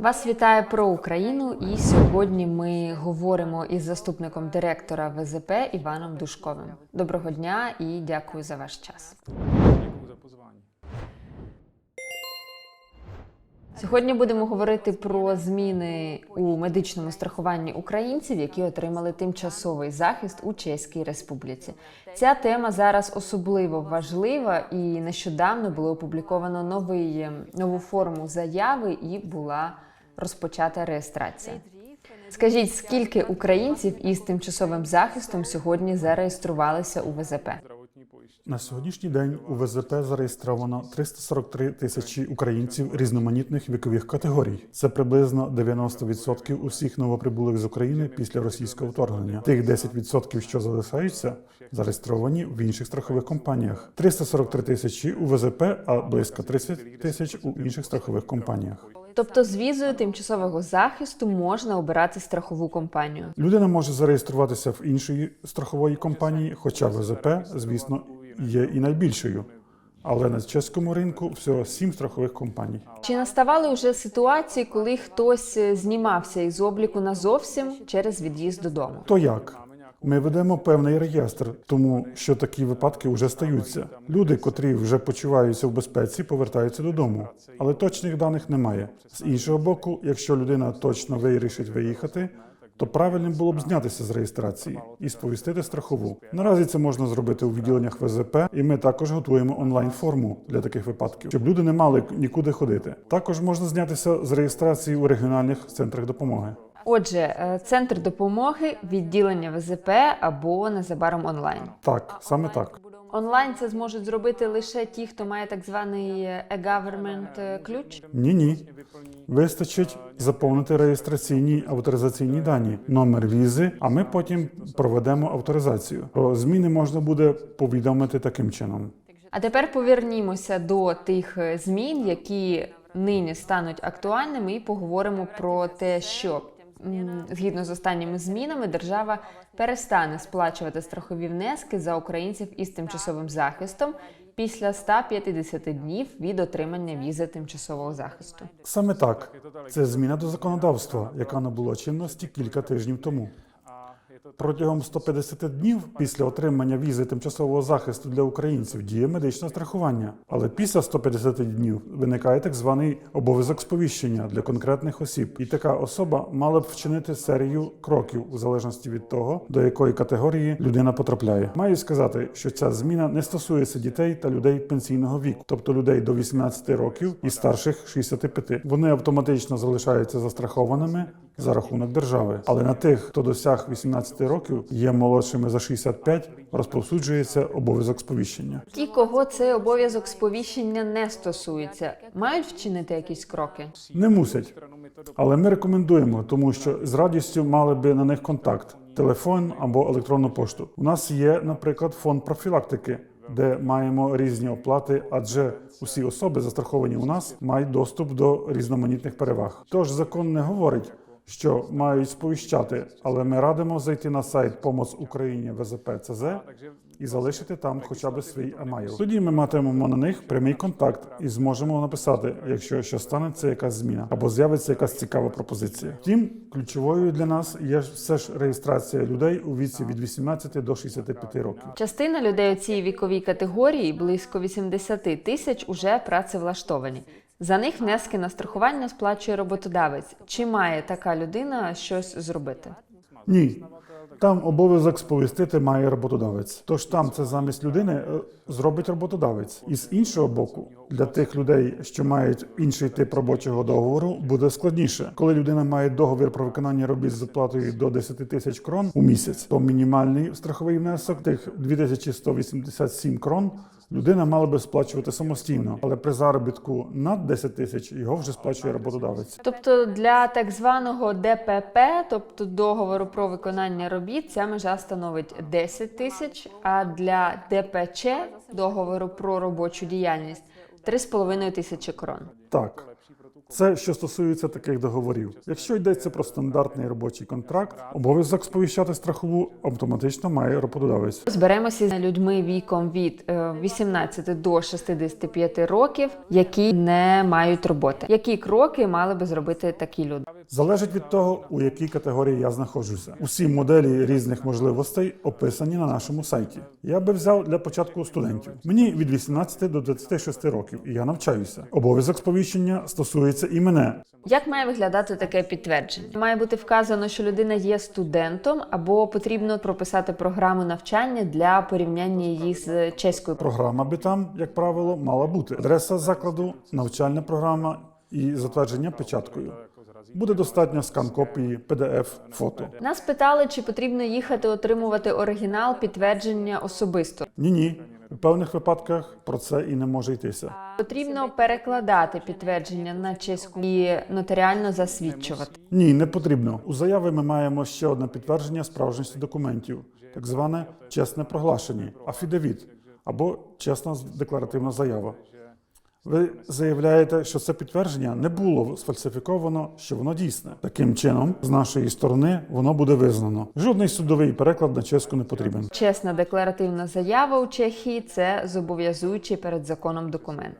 Вас вітає про Україну, і сьогодні ми говоримо із заступником директора ВЗП Іваном Душковим. Доброго дня і дякую за ваш час. Сьогодні будемо говорити про зміни у медичному страхуванні українців, які отримали тимчасовий захист у Чеській Республіці. Ця тема зараз особливо важлива, і нещодавно було опубліковано новий ем, нову форму заяви і була розпочата реєстрація. Скажіть, скільки українців із тимчасовим захистом сьогодні зареєструвалися у ВЗП? На сьогоднішній день у ВЗП зареєстровано 343 тисячі українців різноманітних вікових категорій. Це приблизно 90% усіх новоприбулих з України після російського вторгнення. Тих 10%, що залишаються, зареєстровані в інших страхових компаніях. 343 тисячі у ВЗП, а близько 30 тисяч у інших страхових компаніях. Тобто, з візою тимчасового захисту можна обирати страхову компанію. Людина може зареєструватися в іншої страхової компанії, хоча ВЗП, звісно, є і найбільшою. Але на чеському ринку всього сім страхових компаній. Чи наставали вже ситуації, коли хтось е, знімався із обліку назовсім через від'їзд додому? То як? Ми ведемо певний реєстр, тому що такі випадки вже стаються. Люди, котрі вже почуваються в безпеці, повертаються додому, але точних даних немає. З іншого боку, якщо людина точно вирішить виїхати, то правильним було б знятися з реєстрації і сповістити страхову. Наразі це можна зробити у відділеннях ВЗП, і ми також готуємо онлайн форму для таких випадків, щоб люди не мали нікуди ходити. Також можна знятися з реєстрації у регіональних центрах допомоги. Отже, е, центр допомоги, відділення ВЗП або незабаром онлайн. Так, саме так. Онлайн це зможуть зробити лише ті, хто має так званий е, e-government е, ключ. Ні, ні. Вистачить заповнити реєстраційні авторизаційні дані, номер візи, а ми потім проведемо авторизацію. Про зміни можна буде повідомити таким чином. А тепер повернімося до тих е, змін, які нині стануть актуальними, і поговоримо про те, що згідно з останніми змінами держава перестане сплачувати страхові внески за українців із тимчасовим захистом після 150 днів від отримання візи тимчасового захисту. Саме так. Це зміна до законодавства, яка набула чинності кілька тижнів тому. Протягом 150 днів після отримання візи тимчасового захисту для українців діє медичне страхування. Але після 150 днів виникає так званий обов'язок сповіщення для конкретних осіб, і така особа мала б вчинити серію кроків у залежності від того, до якої категорії людина потрапляє. Маю сказати, що ця зміна не стосується дітей та людей пенсійного віку, тобто людей до 18 років і старших 65. Вони автоматично залишаються застрахованими за рахунок держави. Але на тих, хто досяг 18 років, є молодшими за 65, розповсюджується обов'язок сповіщення. Ті, кого цей обов'язок сповіщення не стосується, мають вчинити якісь кроки. Не мусять, але ми рекомендуємо, тому що з радістю мали би на них контакт, телефон або електронну пошту. У нас є, наприклад, фонд профілактики. Де маємо різні оплати, адже усі особи, застраховані у нас, мають доступ до різноманітних переваг. Тож закон не говорить, що мають сповіщати, але ми радимо зайти на сайт Помоц Україні ВЗП ЦЗ і залишити там хоча б свій емайл. Тоді ми матимемо на них прямий контакт і зможемо написати, якщо що станеться якась зміна або з'явиться якась цікава пропозиція. Втім, ключовою для нас є все ж реєстрація людей у віці від 18 до 65 років. Частина людей у цій віковій категорії, близько 80 тисяч, уже працевлаштовані. За них внески на страхування сплачує роботодавець. Чи має така людина щось зробити? Ні. Там обов'язок сповістити має роботодавець. Тож там це замість людини е, зробить роботодавець. І з іншого боку, для тих людей, що мають інший тип робочого договору, буде складніше. Коли людина має договір про виконання робіт з оплатою до 10 тисяч крон у місяць, то мінімальний страховий внесок тих 2187 крон. Людина мала би сплачувати самостійно, але при заробітку над 10 тисяч його вже сплачує роботодавець. Тобто для так званого ДПП, тобто договору про виконання робіт, ця межа становить 10 тисяч, а для ДПЧ договору про робочу діяльність 3,5 тисячі крон. Так, Це що стосується таких договорів. Якщо йдеться про стандартний робочий контракт, обов'язок сповіщати страхову автоматично має роботодавець. Зберемося з людьми віком від е, 18 до 65 років, які не мають роботи. Які кроки мали би зробити такі люди? Залежить від того, у якій категорії я знаходжуся. Усі моделі різних можливостей описані на нашому сайті. Я би взяв для початку студентів. Мені від 18 до 26 років, і я навчаюся. Обов'язок сповіщення стосується і мене. Як має виглядати таке підтвердження? Має бути вказано, що людина є студентом, або потрібно прописати програму навчання для порівняння її з чеською. Програма би там, як правило, мала бути. Адреса закладу, навчальна програма і затвердження печаткою. Буде достатньо скан копії, PDF, фото. Нас питали, чи потрібно їхати отримувати оригінал підтвердження особисто. Ні, ні. У певних випадках про це і не може йтися. Потрібно перекладати підтвердження на чеську і нотаріально засвідчувати. Ні, не потрібно. У заяві ми маємо ще одне підтвердження справжності документів, так зване чесне проглашення, афідевіт або чесна декларативна заява. Ви заявляєте, що це підтвердження не було сфальсифіковано, що воно дійсне. Таким чином, з нашої сторони, воно буде визнано. Жодний судовий переклад на чеську не потрібен. Чесна декларативна заява у Чехії це зобов'язуючий перед законом документ.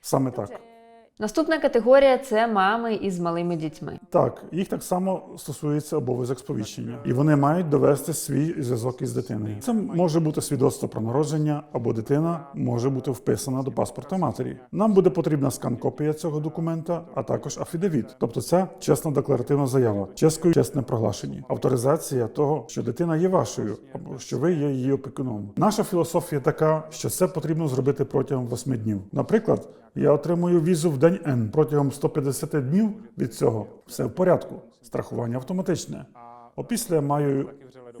Саме так. Наступна категорія це мами із малими дітьми. Так, їх так само стосується обов'язок сповіщення, і вони мають довести свій зв'язок із дитиною. Це може бути свідоцтво про народження, або дитина може бути вписана до паспорта матері. Нам буде потрібна скан-копія цього документа, а також афідевіт, тобто це чесна декларативна заява, ческою чесне проглашення, авторизація того, що дитина є вашою, або що ви є її опікуном. Наша філософія така, що це потрібно зробити протягом 8 днів. Наприклад, я отримую візу в день N. Протягом 150 днів від цього все в порядку. Страхування автоматичне. Опісля маю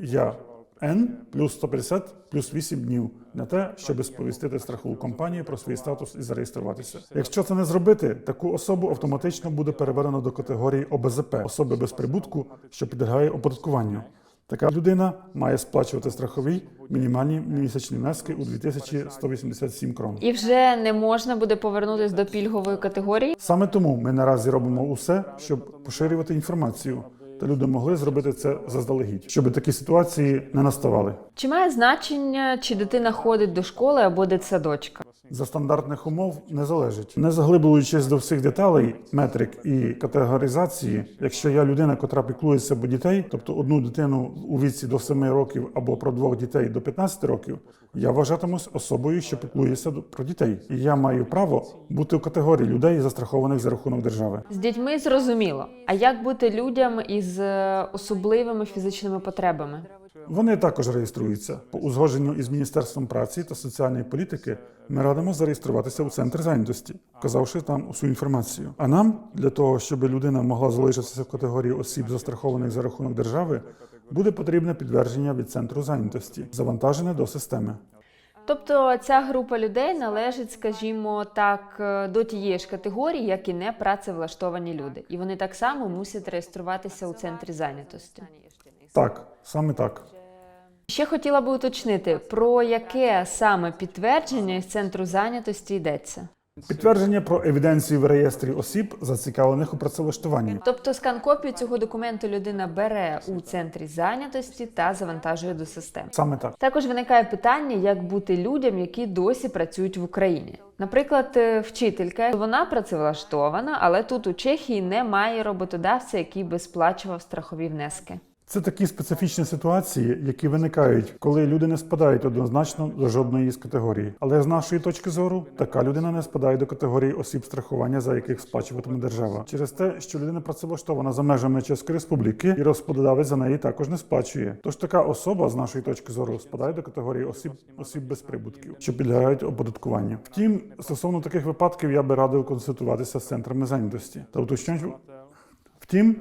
я N плюс 150 плюс 8 днів на те, щоб сповістити страхову компанію про свій статус і зареєструватися. Якщо це не зробити, таку особу автоматично буде переведено до категорії ОБЗП особи без прибутку, що підлягає оподаткуванню. Така людина має сплачувати страхові мінімальні місячні внески у 2187 крон. І вже не можна буде повернутися до пільгової категорії. Саме тому ми наразі робимо усе, щоб поширювати інформацію, та люди могли зробити це заздалегідь, щоб такі ситуації не наставали. Чи має значення, чи дитина ходить до школи або дитсадочка? За стандартних умов не залежить, не заглиблюючись до всіх деталей, метрик і категоризації. Якщо я людина, котра піклується про дітей, тобто одну дитину у віці до 7 років або про двох дітей до 15 років, я вважатимусь особою, що піклується про дітей, і я маю право бути у категорії людей, застрахованих за рахунок держави. З дітьми зрозуміло. А як бути людям із е, особливими фізичними потребами? Вони також реєструються по узгодженню із міністерством праці та соціальної політики. Ми радимо зареєструватися у центр зайнятості, вказавши там усю інформацію. А нам для того, щоб людина могла залишитися в категорії осіб, застрахованих за рахунок держави, буде потрібне підтвердження від центру зайнятості, завантажене до системи. Тобто ця група людей належить, скажімо так, е, до тієї ж категорії, як і непрацевлаштовані люди, і вони так само мусять реєструватися у центрі зайнятості. Так, саме так. Ще хотіла би уточнити, про яке саме підтвердження із центру зайнятості йдеться. Підтвердження про евіденцію в реєстрі осіб, зацікавлених у працевлаштуванні. Тобто скан-копію цього документу людина бере у центрі зайнятості та завантажує до системи. Саме так. Також виникає питання, як бути людям, які досі працюють в Україні. Наприклад, е, вчителька вона працевлаштована, але тут у Чехії немає роботодавця, який би сплачував страхові внески. Це такі специфічні ситуації, які виникають, коли люди не спадають однозначно до жодної з категорій. Але з нашої точки зору, така людина не спадає до категорії осіб страхування, за яких сплачуватиме держава, через те, що людина працевлаштована за межами Чеської Республіки, і розподавець за неї також не сплачує. Тож така особа з нашої точки зору спадає до категорії осіб осіб без прибутків, що підлягають оподаткуванню. Втім, стосовно таких випадків я би радив консультуватися з центрами зайнятості та уточнювати. Втім,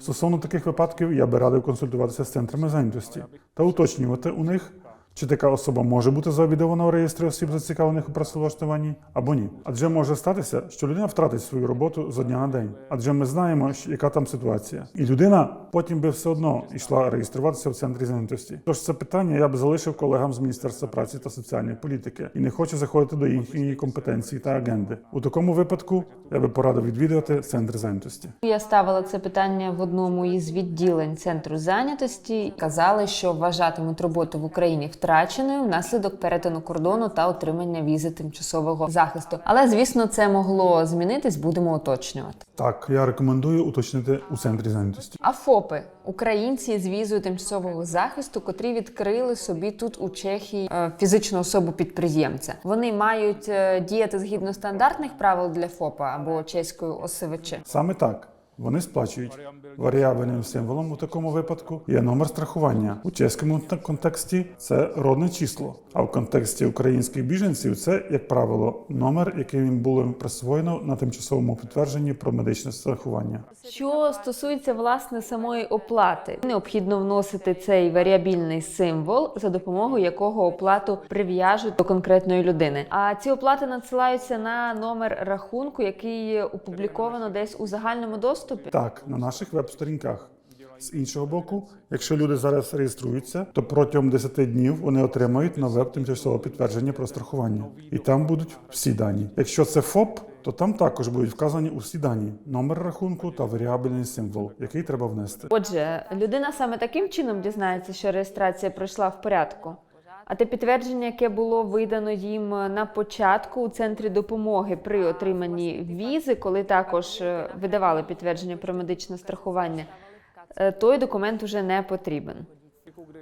Стосовно таких випадків я би радив консультуватися з центрами зайнятості та уточнювати у них, Чи така особа може бути завідована у реєстрі осіб, зацікавлених у працевлаштуванні, або ні? Адже може статися, що людина втратить свою роботу з дня на день. Адже ми знаємо, що- яка там ситуація, і людина потім би все одно йшла реєструватися в центрі зайнятості. Тож це питання я б залишив колегам з міністерства праці та соціальної політики і не хочу заходити до їхньої компетенції та агенди. У такому випадку я би порадив відвідувати центр зайнятості. Я ставила це питання в одному із відділень центру зайнятості. Казали, що вважатимуть роботу в Україні втраченою внаслідок перетину кордону та отримання візи тимчасового захисту. Але звісно, це могло змінитись. Будемо уточнювати. Так, я рекомендую уточнити у центрі зайнятості. А ФОПи українці з візою тимчасового захисту, котрі відкрили собі тут у Чехії е, фізичну особу підприємця. Вони мають е, діяти згідно стандартних правил для ФОПа або чеської ОСВЧ. Саме так. Вони сплачують варіабельним символом у такому випадку є номер страхування. У чеському контексті це родне число. А в контексті українських біженців це, як правило, номер, який їм було присвоєно на тимчасовому підтвердженні про медичне страхування. Що стосується власне самої оплати, необхідно вносити цей варіабільний символ, за допомогою якого оплату прив'яжуть до конкретної людини. А ці оплати надсилаються на номер рахунку, який опубліковано десь у загальному доступі. Так, на наших веб-сторінках. З іншого боку, якщо люди зараз реєструються, то протягом 10 днів вони отримають нове тимчасове підтвердження про страхування, і там будуть всі дані. Якщо це ФОП, то там також будуть вказані усі дані: номер рахунку та варіабельний символ, який треба внести. Отже, людина саме таким чином дізнається, що реєстрація пройшла в порядку. А те підтвердження, яке було видано їм на початку у центрі допомоги при отриманні візи, коли також е, видавали підтвердження про медичне страхування, е, той документ уже не потрібен.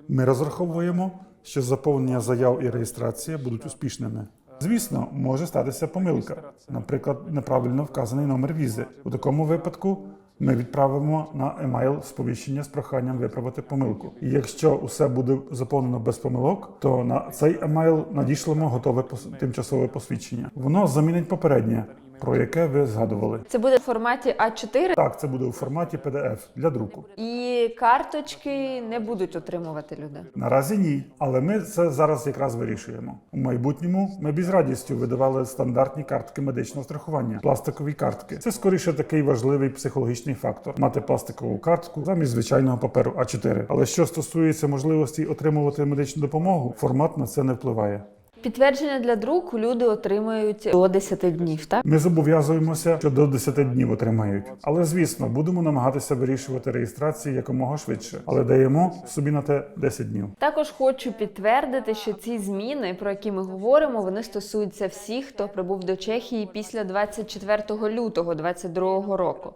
Ми розраховуємо, що заповнення заяв і реєстрація будуть успішними. Звісно, може статися помилка, наприклад, неправильно вказаний номер візи. У такому випадку ми відправимо на емейл сповіщення з проханням виправити помилку. І якщо усе буде заповнено без помилок, то на цей емейл надішлемо готове тимчасове посвідчення. Воно замінить попереднє, про яке ви згадували. Це буде в форматі А4, Так, це буде у форматі PDF для друку. і карточки не будуть отримувати люди. Наразі ні, але ми це зараз якраз вирішуємо. У майбутньому ми б із радістю видавали стандартні картки медичного страхування, пластикові картки. Це скоріше такий важливий психологічний фактор мати пластикову картку замість звичайного паперу А4. Але що стосується можливості отримувати медичну допомогу, формат на це не впливає. Підтвердження для друку люди отримають до 10 днів, так? Ми зобов'язуємося, що до 10 днів отримають. Але звісно, будемо намагатися вирішувати реєстрації якомога швидше, але даємо собі на те 10 днів. Також хочу підтвердити, що ці зміни, про які ми говоримо, вони стосуються всіх, хто прибув до Чехії після 24 лютого 2022 року.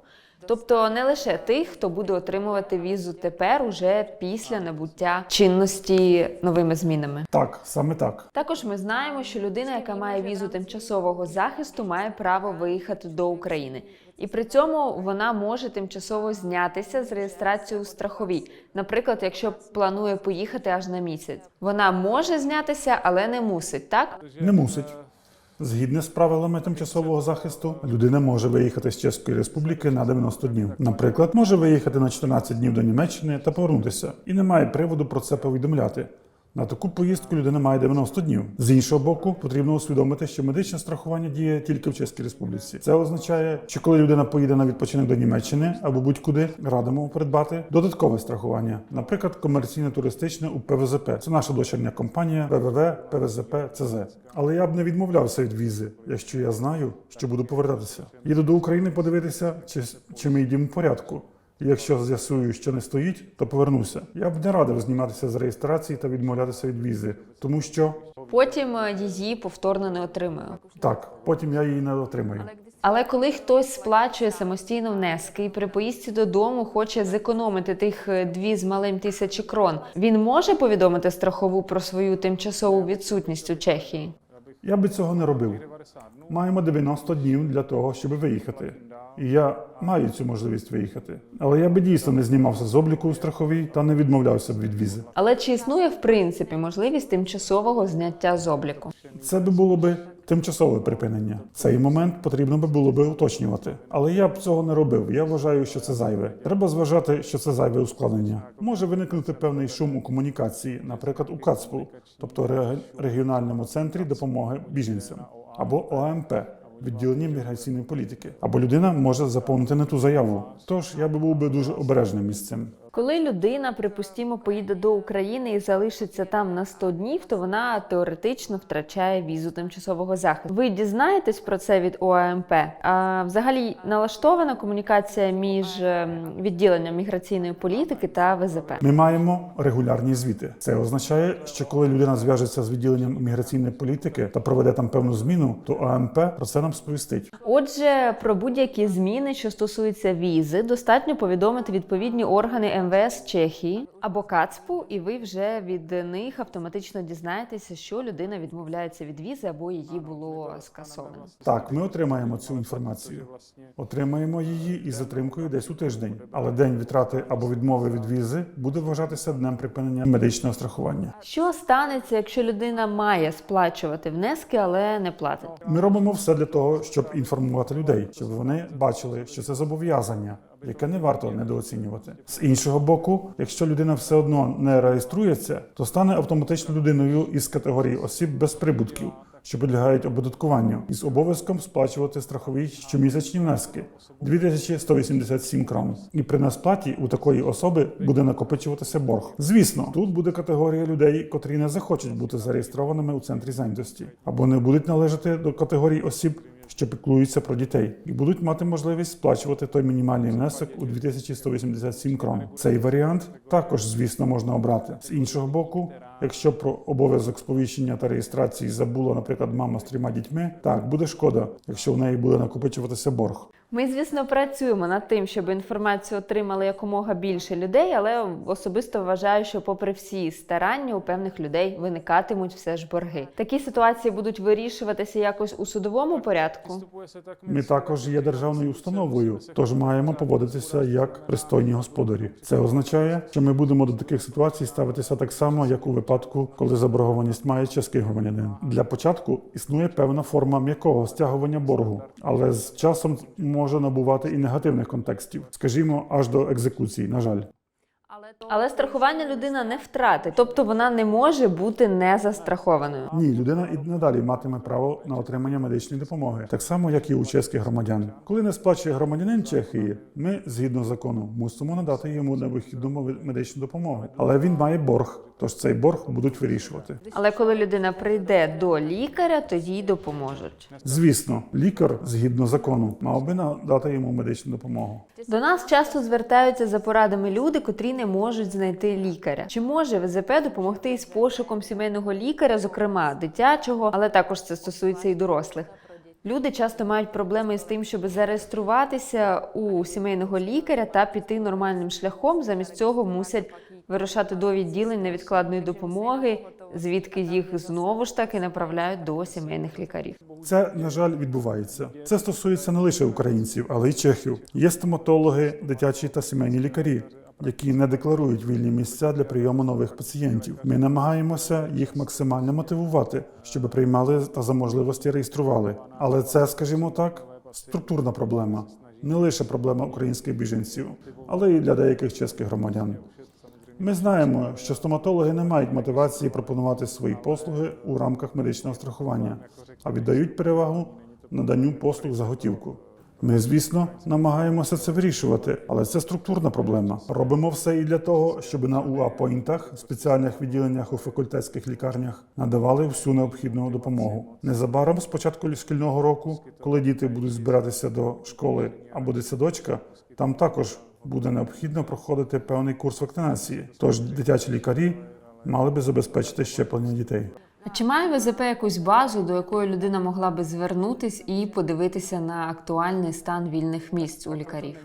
Тобто не лише тих, хто буде отримувати візу тепер, уже після набуття чинності новими змінами. Так, саме так. Також ми знаємо, що людина, яка має візу тимчасового захисту, має право виїхати до України. І при цьому вона може тимчасово знятися з реєстрацією у страховій. Наприклад, якщо планує поїхати аж на місяць, вона може знятися, але не мусить, так? Не мусить. Згідно з правилами тимчасового захисту, людина може виїхати з Чеської Республіки на 90 днів. Наприклад, може виїхати на 14 днів до Німеччини та повернутися, і немає приводу про це повідомляти. На таку поїздку людина має 90 днів. З іншого боку, потрібно усвідомити, що медичне страхування діє тільки в Чеській Республіці. Це означає, що коли людина поїде на відпочинок до Німеччини або будь-куди, радимо придбати додаткове страхування, наприклад, комерційне туристичне у ПВЗП. Це наша дочірня компанія ВВВ ПВЗП ЦЗ. Але я б не відмовлявся від візи, якщо я знаю, що буду повертатися. Їду до України подивитися, чи, чи мій дім у порядку. Якщо з'ясую, що не стоїть, то повернуся. Я б не радив зніматися з реєстрації та відмовлятися від візи, тому що Потім е, її повторно не отримаю. так, потім я її не отримаю. Але коли хтось сплачує самостійно внески і при поїздці додому хоче зекономити тих е, дві з малим тисячі крон, він може повідомити страхову про свою тимчасову відсутність у Чехії. Я би цього не робив. Маємо 90 днів для того, щоб виїхати. І я маю цю можливість виїхати. Але я би дійсно не знімався з обліку у страховій та не відмовлявся б від візи. Але чи існує в принципі можливість тимчасового зняття з обліку? Це би було би тимчасове припинення. Цей момент потрібно би було би уточнювати. Але я б цього не робив. Я вважаю, що це зайве. Треба зважати, що це зайве ускладнення. Може виникнути певний шум у комунікації, наприклад, у КАЦПУ, тобто рег- регіональному центрі допомоги біженцям або ОАМП. Відділення міграційної політики або людина може заповнити не ту заяву. Тож я би був би дуже обережним із цим. Коли людина, припустімо, поїде до України і залишиться там на 100 днів, то вона теоретично втрачає візу тимчасового захисту. Ви дізнаєтесь про це від ОАМП? А взагалі налаштована комунікація між ем, відділенням міграційної політики та ВЗП. Ми маємо регулярні звіти. Це означає, що коли людина зв'яжеться з відділенням міграційної політики та проведе там певну зміну, то АМП про це нам сповістить. Отже, про будь-які зміни, що стосуються візи, достатньо повідомити відповідні органи МВС Чехії або КАЦПу, і ви вже від них автоматично дізнаєтеся, що людина відмовляється від візи або її було скасовано. Так, ми отримаємо цю інформацію. Отримаємо її із затримкою десь у тиждень. Але день відтрати або відмови від візи буде вважатися днем припинення медичного страхування. Що станеться, якщо людина має сплачувати внески, але не платить? Ми робимо все для того, щоб інформувати людей, щоб вони бачили, що це зобов'язання, яке не варто недооцінювати. З іншого боку, якщо людина все одно не реєструється, то стане автоматично людиною із категорії осіб без прибутків, що підлягають оподаткуванню, із обов'язком сплачувати страхові щомісячні внески 2187 крон. І при несплаті у такої особи буде накопичуватися борг. Звісно, тут буде категорія людей, котрі не захочуть бути зареєстрованими у центрі зайнятості або не будуть належати до категорії осіб. Що піклуються про дітей і будуть мати можливість сплачувати той мінімальний внесок у 2187 крон. Цей варіант також, звісно, можна обрати. З іншого боку, якщо про обов'язок сповіщення та реєстрації забула, наприклад, мама з трьома дітьми, так буде шкода, якщо в неї буде накопичуватися борг. Ми, звісно, працюємо над тим, щоб інформацію отримали якомога більше людей, але особисто вважаю, що, попри всі старання, у певних людей виникатимуть все ж борги. Такі ситуації будуть вирішуватися якось у судовому порядку. Ми також є державною установою, тож маємо поводитися як пристойні господарі. Це означає, що ми будемо до таких ситуацій ставитися так само, як у випадку, коли заборгованість має чеський громадянин. Для початку існує певна форма м'якого стягування боргу, але з часом може набувати і негативних контекстів, скажімо, аж до екзекуції. На жаль. Але страхування людина не втратить, тобто вона не може бути не застрахованою. Ні, людина і надалі матиме право на отримання медичної допомоги, так само як і у чеських громадян. Коли не сплачує громадянин Чехії, ми згідно закону мусимо надати йому невихідну мови- медичну допомогу. Але він має борг, тож цей борг будуть вирішувати. Але коли людина прийде до лікаря, то їй допоможуть. Звісно, лікар згідно закону мав би надати йому медичну допомогу. До нас часто звертаються за порадами люди, котрі не можуть знайти лікаря. Чи може ВЗП допомогти із пошуком сімейного лікаря, зокрема дитячого, але також це стосується і дорослих. Люди часто мають проблеми з тим, щоб зареєструватися у сімейного лікаря та піти нормальним шляхом. Замість цього мусять вирушати до відділень невідкладної допомоги, звідки їх знову ж таки направляють до сімейних лікарів. Це на жаль відбувається. Це стосується не лише українців, але й чехів. Є стоматологи, дитячі та сімейні лікарі. Які не декларують вільні місця для прийому нових пацієнтів. Ми намагаємося їх максимально мотивувати, щоб приймали та за можливості реєстрували. Але це, скажімо так, структурна проблема, не лише проблема українських біженців, але й для деяких чеських громадян. Ми знаємо, що стоматологи не мають мотивації пропонувати свої послуги у рамках медичного страхування, а віддають перевагу наданню послуг за готівку. Ми, звісно, намагаємося це вирішувати, але це структурна проблема. Робимо все і для того, щоб на УА-поінтах, спеціальних відділеннях у факультетських лікарнях, надавали всю необхідну допомогу. Незабаром з початку шкільного року, коли діти будуть збиратися до школи або дитсадочка, там також буде необхідно проходити певний курс вакцинації. Тож дитячі лікарі мали би забезпечити щеплення дітей. А чи має ВЗП якусь базу, до якої людина могла би звернутись і подивитися на актуальний стан вільних місць у лікарів?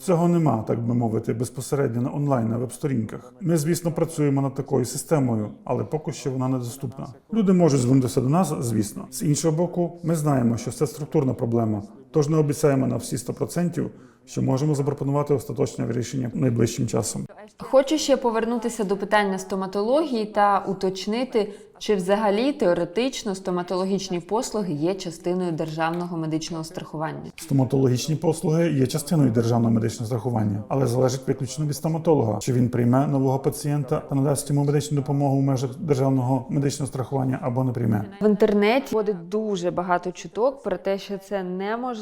Цього нема, так би мовити, безпосередньо на онлайн на веб-сторінках. Ми, звісно, працюємо над такою системою, але поки що вона недоступна. Люди можуть звернутися до нас, звісно. З іншого боку, ми знаємо, що це структурна проблема, тож не обіцяємо на всі 100%, що можемо запропонувати остаточне вирішення найближчим часом. Хочу ще повернутися до питання стоматології та уточнити, чи взагалі теоретично стоматологічні послуги є частиною державного медичного страхування. Стоматологічні послуги є частиною державного медичного страхування, але залежить виключно від стоматолога, чи він прийме нового пацієнта та надасть йому медичну допомогу в межах державного медичного страхування або не прийме. В інтернеті ходить дуже багато чуток про те, що це неможливо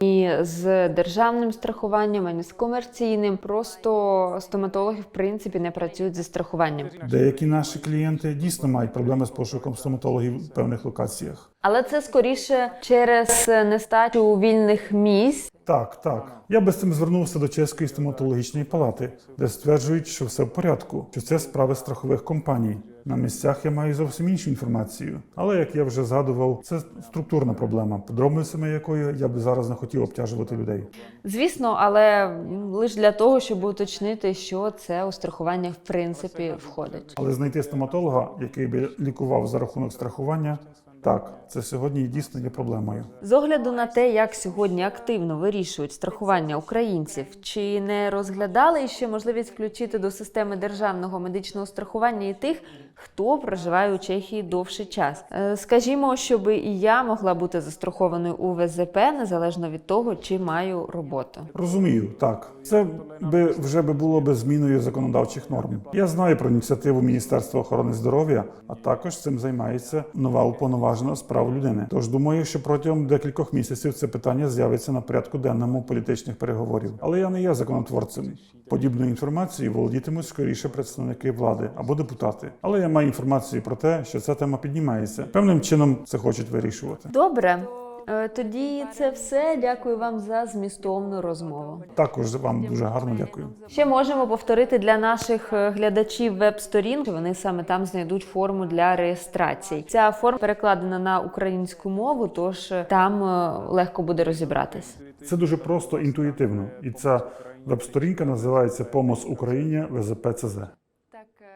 і з державним страхуванням, ані з комерційним. Просто стоматологи в принципі не працюють зі страхуванням. Деякі наші клієнти дійсно мають проблеми з пошуком стоматологів в певних локаціях. Але це скоріше через нестачу вільних місць. Так, так. Я би з цим звернувся до Чеської стоматологічної палати, де стверджують, що все в порядку, що це справи страхових компаній. На місцях я маю зовсім іншу інформацію. Але як я вже згадував, це структурна проблема, подробицями якої я би зараз не хотів обтяжувати людей. Звісно, але лише для того, щоб уточнити, що це у страхування в принципі входить. Але знайти стоматолога, який би лікував за рахунок страхування, так, це сьогодні дійсно є проблемою. З огляду на те, як сьогодні активно вирішують страхування українців, чи не розглядали ще можливість включити до системи державного медичного страхування і тих, хто проживає у Чехії довший час? Е, Скажімо, щоб і я могла бути застрахованою у ВЗП незалежно від того, чи маю роботу. Розумію, так це би вже би було би зміною законодавчих норм. Я знаю про ініціативу Міністерства охорони здоров'я, а також цим займається нова уповноважена з прав людини. Тож думаю, що протягом декількох місяців це питання з'явиться на порядку денному політичних переговорів. Але я не є законотворцем. Подібною інформацією володітимуть скоріше представники влади або депутати. Але я маю інформацію про те, що ця тема піднімається. Певним чином це хочуть вирішувати. Добре. Е, Тоді це все. Дякую вам за змістовну розмову. Також вам дуже гарно дякую. Ще можемо повторити для наших е, глядачів веб-сторін. Вони саме там знайдуть форму для реєстрації. Ця форма перекладена на українську мову, тож е, там легко буде розібратись. Це дуже просто інтуїтивно, і ця веб-сторінка називається Помос Україні ВЗПЦЗ.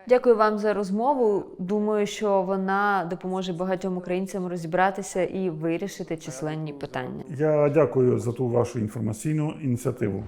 Дякую вам за розмову. Думаю, що вона допоможе багатьом українцям розібратися і вирішити численні питання. Я дякую за ту вашу інформаційну ініціативу.